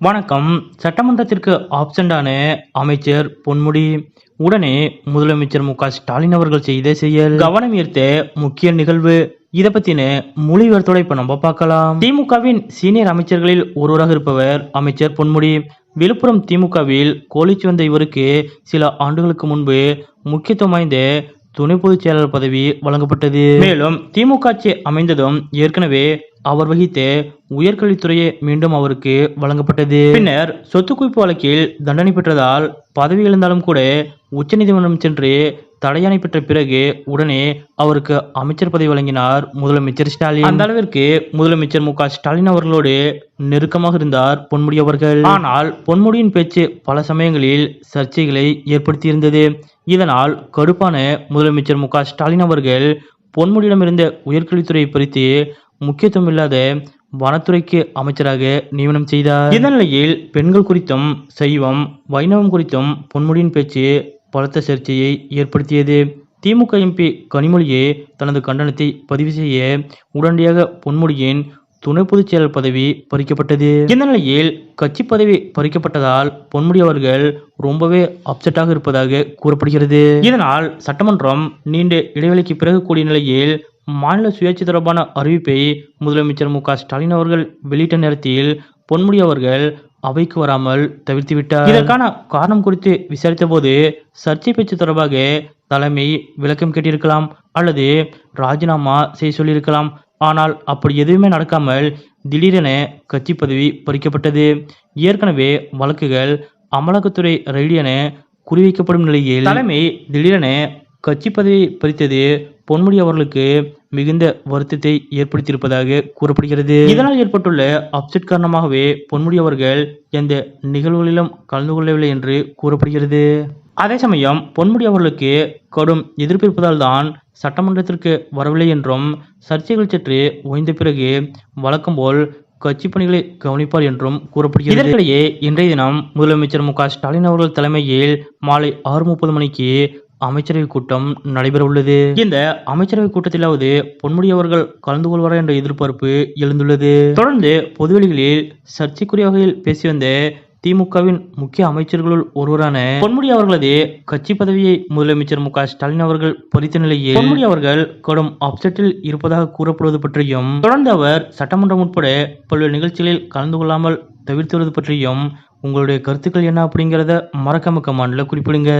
வணக்கம். சட்டமன்றத்திற்கு ஆப்சண்டான அமைச்சர் பொன்முடி. உடனே முதலமைச்சர் மு ஸ்டாலின் அவர்கள் செய்த செயல். கவனம் ஈர்த்த முக்கிய நிகழ்வு. இதை பத்தின மொழிபெயர்த்தோட இப்ப நம்ம பார்க்கலாம். திமுகவின் சீனியர் அமைச்சர்களில் ஒருவராக இருப்பவர் அமைச்சர் பொன்முடி. விழுப்புரம் திமுகவில் கோலிச்சு வந்த இவருக்கு சில ஆண்டுகளுக்கு முன்பு முக்கியத்துவம் வாய்ந்த துணை பொதுச் செயலாளர் பதவி வழங்கப்பட்டது. மேலும் திமுக ஆட்சி அமைந்ததும் ஏற்கனவே அவர் வகித்த உயர்கல்வித்துறையை மீண்டும் அவருக்கு வழங்கப்பட்டது. பின்னர் சொத்து குவிப்பு வழக்கில் தண்டனை பெற்றதால் பதவி இழந்தாலும் கூட உச்சநீதிமன்றம் சென்று தடையாணை பெற்ற பிறகு உடனே அவருக்கு அமைச்சர் பதவி வழங்கினார். முதலமைச்சர் ஸ்டாலின். அந்த அளவிற்கு முதலமைச்சர் மு ஸ்டாலின் அவர்களோடு நெருக்கமாக இருந்தார் பொன்முடி அவர்கள். ஆனால் பொன்முடியின் பேச்சு பல சமயங்களில் சர்ச்சைகளை ஏற்படுத்தியிருந்தது. இதனால் கடுப்பான முதலமைச்சர் மு ஸ்டாலின் அவர்கள் பொன்முடியிடமிருந்த உயர்கல்வித்துறை பறித்து முக்கியத்துவம் இல்லாத வனத்துறைக்கு அமைச்சராக நியமனம் செய்தார். இந்த நிலையில் பெண்கள் குறித்தும் சைவம் வைணவம் குறித்தும் பொன்முடியின் பேச்சு பலத்த சர்ச்சையை ஏற்படுத்தியது. திமுக எம்பி கனிமொழியே தனது கண்டனத்தை பதிவு செய்ய உடனடியாக பொன்முடியின் துணை பொதுச் செயலர் பதவி பறிக்கப்பட்டது. இந்த நிலையில் கட்சி பதவி பறிக்கப்பட்டதால் பொன்முடி அவர்கள் ரொம்பவே அப்செட்டாக இருப்பதாக கூறப்படுகிறது. இதனால் சட்டமன்றம் நீண்ட இடைவெளிக்கு பிறகு கூடிய நிலையில் மாநில சுயாட்சி தொடர்பான அறிவிப்பை முதலமைச்சர் மு க ஸ்டாலின் அவர்கள் வெளியிட்ட நேரத்தில் பொன்முடி அவர்கள் அவைக்கு வராமல் தவிர்த்து விட்டார் இதற்கான காரணம் குறித்து விசாரித்த போது சர்ச்சை பேச்சு தொடர்பாக தலைமை விளக்கம் கேட்டிருக்கலாம் அல்லது ராஜினாமா செய்ய சொல்லியிருக்கலாம். ஆனால் அப்படி எதுவுமே நடக்காமல் திடீரென கட்சி பதவி பறிக்கப்பட்டது. ஏற்கனவே வழக்குகள் அமலாக்கத்துறை ரெய்டு என குறிவைக்கப்படும் நிலையில் தலைமை திடீரென கட்சி பதவி பறித்தது பொன்முடி அவர்களுக்கு மிகுந்த வருத்தத்தை ஏற்படுத்தியிருப்பதாக கூறப்படுகிறது. இதனால் ஏற்பட்டுள்ள அப்செட் காரணமாகவே பொன்முடி அவர்கள் எந்த நிகழ்வுகளிலும் கலந்து கொள்ளவில்லை என்று கூறப்படுகிறது. அதே சமயம் பொன்முடி அவர்களுக்கு கடும் எதிர்ப்பு இருப்பதால் தான் சட்டமன்றத்திற்கு வரவில்லை என்றும் சர்ச்சைகள் சற்று ஓய்ந்த பிறகு வழக்கம் போல் கட்சி பணிகளை கவனிப்பார் என்றும் கூறப்படுகிறது. இதற்கிடையே இன்றைய தினம் முதலமைச்சர் மு க ஸ்டாலின் அவர்கள் தலைமையில் மாலை ஆறு முப்பது மணிக்கு அமைச்சரவை கூட்டம் நடைபெறவுள்ளது. இந்த அமைச்சரவை கூட்டத்திலாவது பொன்முடி அவர்கள் கலந்து கொள்வாரா என்ற எதிர்பார்ப்பு எழுந்துள்ளது. தொடர்ந்து பொதுவெளிகளில் சர்ச்சைக்குரிய வகையில் பேசி வந்த திமுகவின் முக்கிய அமைச்சர்களுள் ஒருவரான பொன்முடி அவர்களது கட்சி பதவியை முதலமைச்சர் மு ஸ்டாலின் அவர்கள் பறித்த நிலையில் பொன்முடி அவர்கள் கடும் அப்செட்டில் இருப்பதாக கூறப்படுவது பற்றியும் தொடர்ந்து அவர் சட்டமன்றம் உட்பட பல்வேறு நிகழ்ச்சிகளில் கலந்து கொள்ளாமல் தவிர்த்து வருவது பற்றியும் உங்களுடைய கருத்துக்கள் என்ன அப்படிங்கிறத மறக்காம கமாண்டில் குறிப்பிடுங்க.